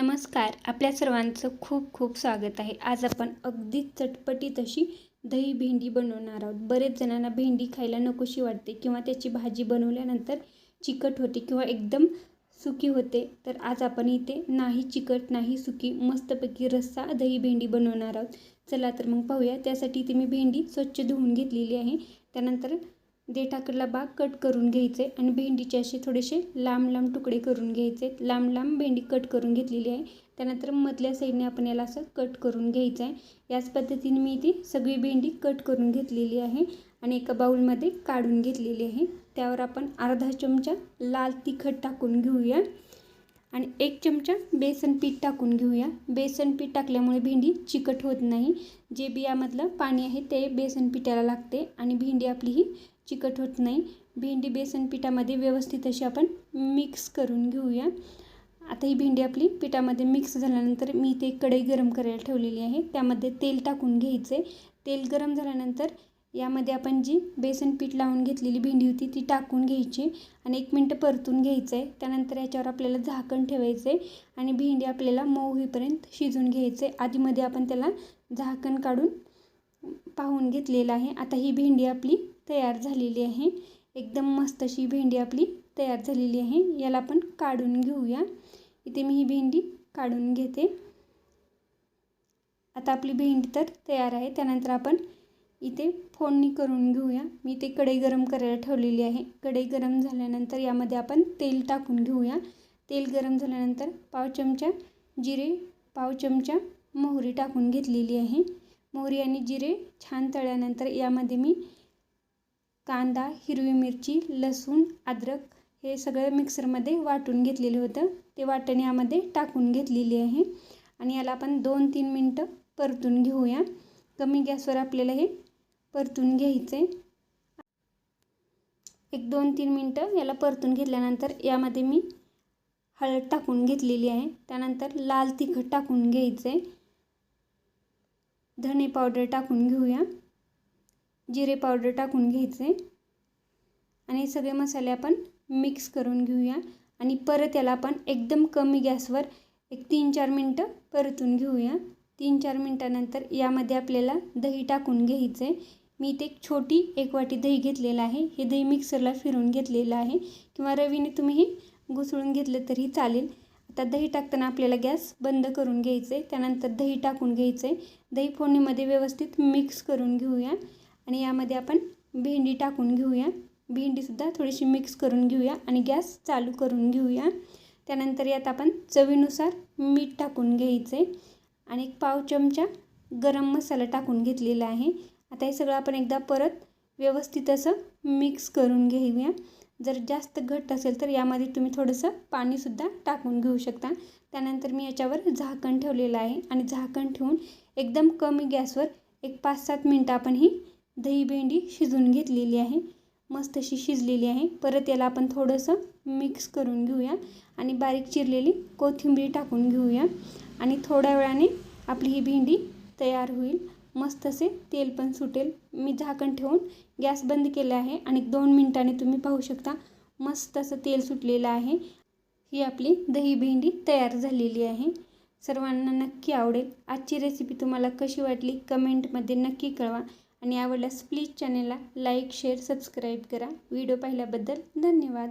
नमस्कार. आपल्या सर्वांचं खूप खूप स्वागत आहे. आज आपण अगदी चटपटीत अशी दही भेंडी बनवणार आहोत. बरेच जणांना भेंडी खायला नकोशी वाटते किंवा त्याची भाजी बनवल्यानंतर चिकट होते किंवा एकदम सुकी होते. तर आज आपण इथे नाही चिकट नाही सुकी मस्तपैकी रस्सा दही भेंडी बनवणार आहोत. चला तर मग पाहूया. त्यासाठी इथे मी भेंडी स्वच्छ धुवून घेतलेली आहे. त्यानंतर देठाकडला भाग कट करून घ्यायचे आणि भेंडीचे असे थोडेसे लांब लांब तुकडे करून घ्यायचे. लांब लांब भेंडी कट करून घेतलेली आहे. त्यानंतर मधल्या साईडने आपण याला असं कट करून घ्यायचं आहे. याच पद्धतीने मी ती सगळी भेंडी कट करून घेतलेली आहे आणि एका बाऊलमध्ये काढून घेतलेली आहे. त्यावर आपण अर्धा चमचा लाल तिखट टाकून घेऊया आणि एक चमचा बेसन पीठ टाकून घेऊया. बेसन पीठ टाकल्यामुळे भेंडी चिकट होत नाही. जे बियामधलं पाणी आहे ते बेसन पिठाला लागते आणि भेंडी आपली ही चिकट होत नाही. भेंडी बेसन पिठामध्ये व्यवस्थित अशी आपण मिक्स करून घेऊया. आता ही भेंडी आपली पिठामध्ये मिक्स झाल्यानंतर मी ते कढई गरम करायला ठेवलेली आहे. त्यामध्ये तेल टाकून घ्यायचे. तेल गरम झाल्यानंतर यामध्ये आपण जी बेसन पीठ लावून घेतलेली भेंडी होती ती टाकून घ्यायची आणि एक मिनटं परतून घ्यायचं. आहे त्यानंतर याच्यावर आपल्याला झाकण ठेवायचं आहे आणि भेंडी आपल्याला मऊ होईपर्यंत शिजून घ्यायचं. आहे आधीमध्ये आपण त्याला झाकण काढून पाहून घेतलेलं आहे. आता ही भेंडी आपली तयार झालेली आहे. एकदम मस्त अशी भेंडी आपली तयार झालेली आहे. याला आपण काढून घेऊया. इथे मी ही भेंडी काढून घेते. आता आपली भेंडी तर तयार आहे. त्यानंतर आपण इथे फोडणी करून घेऊया. मी ते कढई गरम करायला ठेवलेली आहे. कढई गरम झाल्यानंतर यामध्ये आपण तेल टाकून घेऊया. तेल गरम झाल्यानंतर पाव चमचा जिरे पाव चमचा मोहरी टाकून घेतलेली आहे. मोहरी आणि जिरे छान तळल्यानंतर यामध्ये मी कांदा हिरवी मिरची लसूण अद्रक हे सगळं मिक्सरमध्ये वाटून घेतलेलं होतं. ते वाटण यामध्ये टाकून घेतलेली आहे. आणि याला आपण दोन तीन मिनटं परतून घेऊया. कमी गॅसवर आपल्याला हे परतून घ्यायचं. आहे एक दोन तीन मिनटं याला परतून घेतल्यानंतर यामध्ये मी हळद टाकून घेतलेली आहे. त्यानंतर लाल तिखट टाकून घ्यायचं. आहे धणे पावडर टाकून घेऊया. जिरे पावडर टाकून घ्यायचे. आणि सगळे मसाले आपण मिक्स करून घेऊया. आणि परत याला आपण एकदम कमी गॅसवर एक तीन चार मिनटं परतून घेऊया. तीन चार मिनटानंतर यामध्ये आपल्याला दही टाकून घ्यायचं. आहे मी इथे एक छोटी एक वाटी दही घेतलेलं आहे. हे दही मिक्सरला फिरून घेतलेलं आहे. किंवा रवीने तुम्ही घुसळून घेतलं तरी चालेल. आता दही टाकताना आपल्याला गॅस बंद करून घ्यायचं. आहे त्यानंतर दही टाकून घ्यायचं. आहे दही फोडणीमध्ये व्यवस्थित मिक्स करून घेऊया. आणि यामध्ये आपण भेंडी टाकून घेऊया. भेंडीसुद्धा थोडीशी मिक्स करून घेऊया आणि गॅस चालू करून घेऊया. त्यानंतर यात आपण चवीनुसार मीठ टाकून घ्यायचं आहे आणि एक पाव चमचा गरम मसाला टाकून घेतलेला आहे. आता हे सगळं आपण एकदा परत व्यवस्थित असं मिक्स करून घेऊया. जर जास्त घट्ट असेल तर यामध्ये तुम्ही थोडंसं पाणीसुद्धा टाकून घेऊ शकता. त्यानंतर मी याच्यावर झाकण ठेवलेलं आहे आणि झाकण ठेवून एकदम कमी गॅसवर एक पाच सात मिनटं आपण ही दही भेंडी शिजून घेतलेली आहे. मस्त अशी शिजलेली आहे. परत याला आपण थोडंसं मिक्स करून घेऊया आणि बारीक चिरलेली कोथिंबीर टाकून घेऊया. आणि थोड्या वेळाने आपली ही भेंडी तयार होईल. मस्त असे तेल पण सुटेल. मी झाकण ठेवून गॅस बंद केला आहे आणि दोन मिनटाने तुम्ही पाहू शकता मस्त असं तेल सुटलेलं आहे. ही आपली दही भेंडी तयार झालेली आहे. सर्वांना नक्की आवडेल. आजची रेसिपी तुम्हाला कशी वाटली? कमेंटमध्ये नक्की कळवा. आणि आवडल्यास प्लीज चॅनेलला लाईक शेअर सबस्क्राईब करा. व्हिडिओ पाहिल्याबद्दल धन्यवाद.